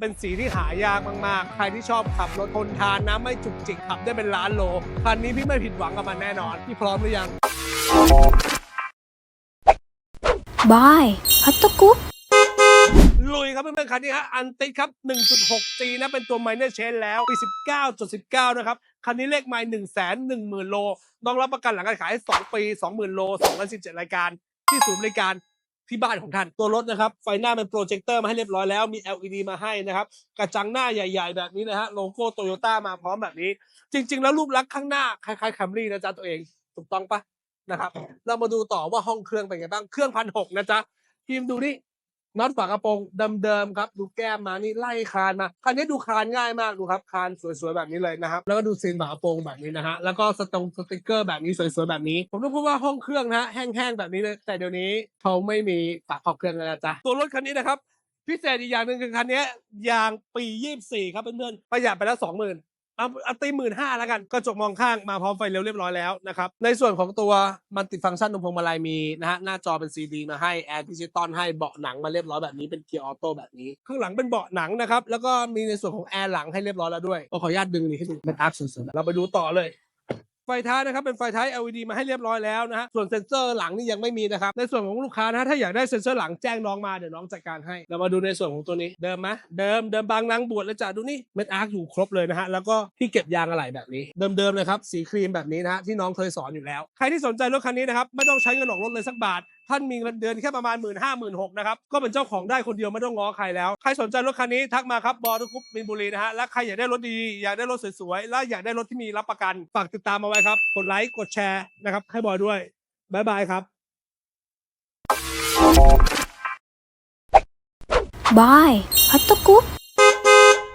เป็นสีที่หายากมาก ๆ ใครที่ชอบขับรถทนทานนะไม่จุกจิกขับได้เป็นล้านโล คันนี้พี่ไม่ผิดหวังกับมันแน่นอน พี่พร้อมหรือยัง บายพัตตกุ๊ปลุยครับเพื่อนๆคันนี้ฮะอันติดครับ 1.6G นะเป็นตัว minor change แล้วปี 19.19 นะครับ คันนี้เลขไมล์1 1 0 0 0 0 โล ต้องรับประกันหลังการขาย 2 ปี 20,000 โล217 รายการ ที่ศูนย์บริการ ที่บ้านของท่าน ตัวรถนะครับ ไฟหน้าเป็นโปรเจคเตอร์มาให้เรียบร้อยแล้ว มี LED มาให้นะครับ กระจังหน้าใหญ่ๆ แบบนี้นะฮะ โลโก้โตโยต้ามาพร้อมแบบนี้ จริง ๆ แล้วรูปลักษณ์ข้างหน้าคล้ายๆแคมรี่นะจ๊ะตัวเอง ถูกต้องปะนะครับ เรามาดูต่อว่าห้องเครื่องเป็นไงบ้าง เครื่องพันหกนะจ๊ะพิมดูนี่ น็อตฝากระโปรงเดิมๆครับ ดูแก้มมานี่ไล่คานมาคันนี้ดูคานง่ายมากดูครับคานสวยๆแบบนี้เลยนะครับ แล้วก็ดูซีนฝากระโปรงแบบนี้นะฮะแล้วก็สตงสติกเกอร์แบบนี้สวยๆแบบนี้ ผมต้องพูดว่าห้องเครื่องนะฮะแห้งๆแบบนี้เลยแต่เดี๋ยวนี้เขาไม่มีฝาครอบเครื่องแล้วจ๊ะตัวรถคันนี้นะครับพิเศษอีกอย่างหนึ่งคือคันนี้ยางปี 24 ครับเพื่อนๆประหยัดไปแล้ว 20,000 เอาอาตีหมื่นห้าแล้วกันกระจกมองข้างมาพร้อมไฟเร็วเรียบร้อยแล้วนะครับ ในส่วนของตัวมันติดฟังก์ชันตรงพวงมาลัยมีนะฮะหน้าจอเป็นซีดีมาให้แอร์ดิจิตอลให้เบาะหนังมาเรียบร้อยแบบนี้เป็นเกียร์ออโต้แบบนี้ ข้างหลังเป็นเบาะหนังนะครับ แล้วก็มีในส่วนของแอร์หลังให้เรียบร้อยแล้วด้วยก็ขออนุญาตดึงนี่ให้ดูเป็นอาร์คสวยๆเราไปดูต่อเลย ไฟท้ายนะครับเป็นไฟท้าย LED มาให้เรียบร้อยแล้วนะฮะส่วนเซ็นเซอร์หลังนี่ยังไม่มีนะครับในส่วนของลูกค้านะถ้าอยากได้เซ็นเซอร์หลังแจ้งน้องมาเดี๋ยวน้องจัดการให้เรามาดูในส่วนของตัวนี้เดิมไหมเดิมเดิมบางนางบวชแล้วจ้ะดูนี่เม็ดอาร์คอยู่ครบเลยนะฮะแล้วก็ที่เก็บยางอะไหล่แบบนี้ เดิมๆเลยครับสีครีมแบบนี้นะฮะที่น้องเคยสอนอยู่แล้ว ใครที่สนใจรถคันนี้นะครับไม่ต้องใช้เงินออกรถเลยสักบาท ท่านมีเงินเดือนแค่ประมาณ 1 5ื่นห้าหมื่นหกนะครับก็เป็นเจ้าของได้คนเดียวไม่ต้องง้อใครแล้ว ใครสนใจรถคันนี้ทักมาครับบอทุกคุปมินบุรีนะฮะและใครอยากได้รถดีอยากได้รถสวยๆและอยากได้รถที่มีรับประกันฝากติดตามมาไว้ครับกดไลค์กดแชร์นะครับให้บอยด้วยบ๊ายบายครับบายพัตตกุ๊ป